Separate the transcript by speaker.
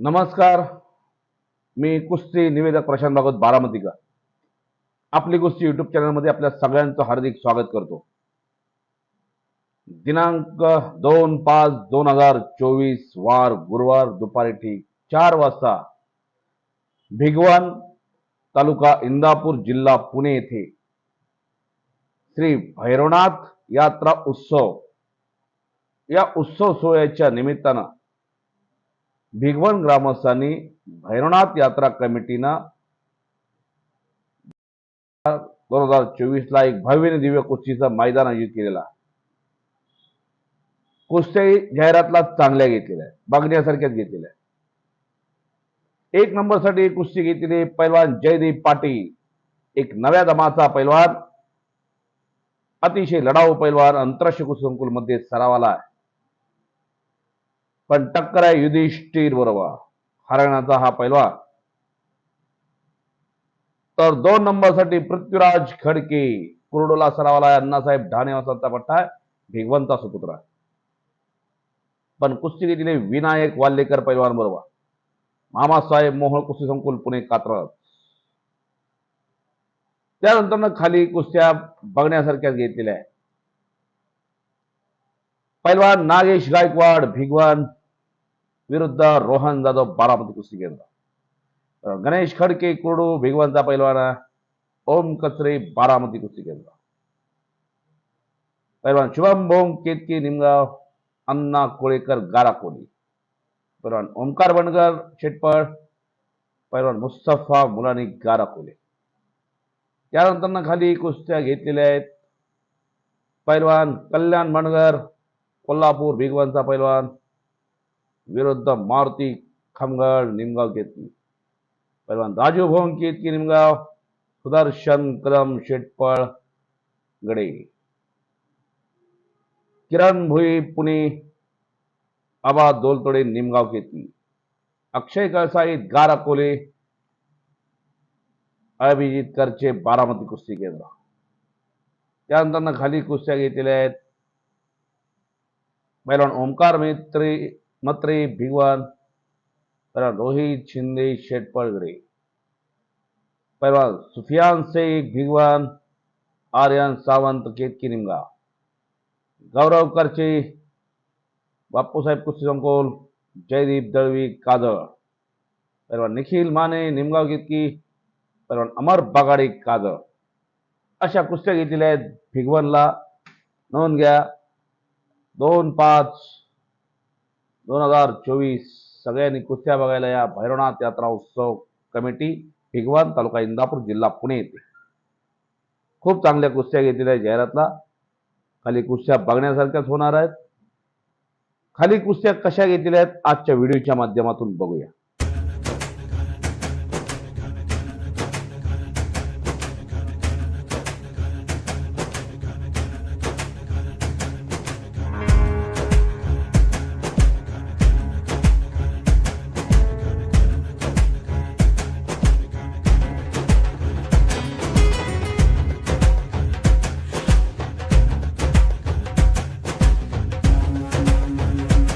Speaker 1: नमस्कार. मी कुस्ती निवेदक प्रशांत भागवत बारामतीकर. आपली कुस्ती यूट्यूब चॅनलमध्ये आपल्या सगळ्यांचं हार्दिक स्वागत करतो. दिनांक दोन पाच दोन हजार चोवीस वार गुरुवार दुपारी ठीक चार वाजता भिगवान तालुका इंदापूर जिल्हा पुणे येथे श्री भैरवनाथ यात्रा उत्सव. या उत्सव सोहळ्याच्या निमित्तानं भिगवण ग्रामस्थांनी भैरवनाथ यात्रा कमिटीनं दोन हजार चोवीसला एक भव्य दिव्य कुस्तीचं मैदान आयोजित केलेला आहे. कुस्त्याही जाहिरातला चांगल्या घेतलेल्या आहेत बघण्यासारख्याच घेतलेल्या आहेत एक नंबरसाठी कुस्ती घेतलेली पैलवान जयदेव पाटील एक नव्या दमाचा पैलवान अतिशय लढाऊ पैलवान आंतरराष्ट्रीय कुस्ती संकुलमध्ये सरावाला आहे पण टक्कर आहे युधिष्ठिर बरोबर. हरण्याचा हा पैलवा तर दोन नंबरसाठी पृथ्वीराज खडके कुरडोला सरावाला अण्णासाहेब ढाणे वासाचा पट्टा आहे भिगवंता सुपुत्र. आहे पण कुस्ती घेतलेले विनायक वाल्लेकर पैलवान बरोबर. मामासाहेब मोहळ कुस्ती संकुल पुणे कात्रज. त्यानंतर खाली कुस्त्या बघण्यासारख्याच घेतलेल्या आहेत. पैलवान नागेश गायकवाड भिगवान विरुद्ध रोहन जाधव बारामती कुस्ती केंद्र गणेश खडके कुरडू भिगवानचा पैलवान ओम कचरे बारामती कुस्ती केंद्र पैलवान शुभम भोम केतकी निमगाव अण्णा कोळेकर गाराकोली पैलवान ओमकार बनगर शेटपळ पैलवान मुस्तफा मुलानी गाराकोले त्यानंतर खाली कुस्त्या घेतलेल्या आहेत पैलवान कल्याण मणगर कोल्हापूर भिगवानचा पैलवान विरुद्ध मारुती खामगड निमगाव केतकी पैलवान राजू भोंग केतकी निमगाव सुदर्शन कदम शेटपळ गडे किरण भुई पुणे आबा दोलतोडे निमगाव केतकी अक्षय कळसाई गाराकोले अभिजित करचे बारामती कुस्ती केंद्र त्यानंतर खाली कुस्त्या घेतलेल्या आहेत पैलवान ओंकार मैत्री मत्रे भिगवान पैलवान रोहित शिंदे शेटपळगडे पैलवान सुफियान शेख भिगवान आर्यन सावंत केतकी निमगा. गौरव करचे बापूसाहेब कुस्ती संकोल जयदीप दळवी काजळ. पैलवान निखिल माने निमगाव केतकी पैलवान अमर बागाडी काजळ. अशा कुस्त्या घेतलेल्या आहेत भिगवनला. नोंद घ्या. दोन पाच दोन हजार चोवीस सगळ्यांनी कुस्त्या बघायला या भैरवनाथ यात्रा उत्सव कमिटी भिगवान तालुका इंदापूर जिल्हा पुणे येथे खूप चांगल्या कुस्त्या घेतलेल्या आहेत जाहिरातला. खाली कुस्त्या बघण्यासारख्याच होणार आहेत. खाली कुस्त्या कशा घेतलेल्या आहेत आजच्या व्हिडिओच्या माध्यमातून बघूया.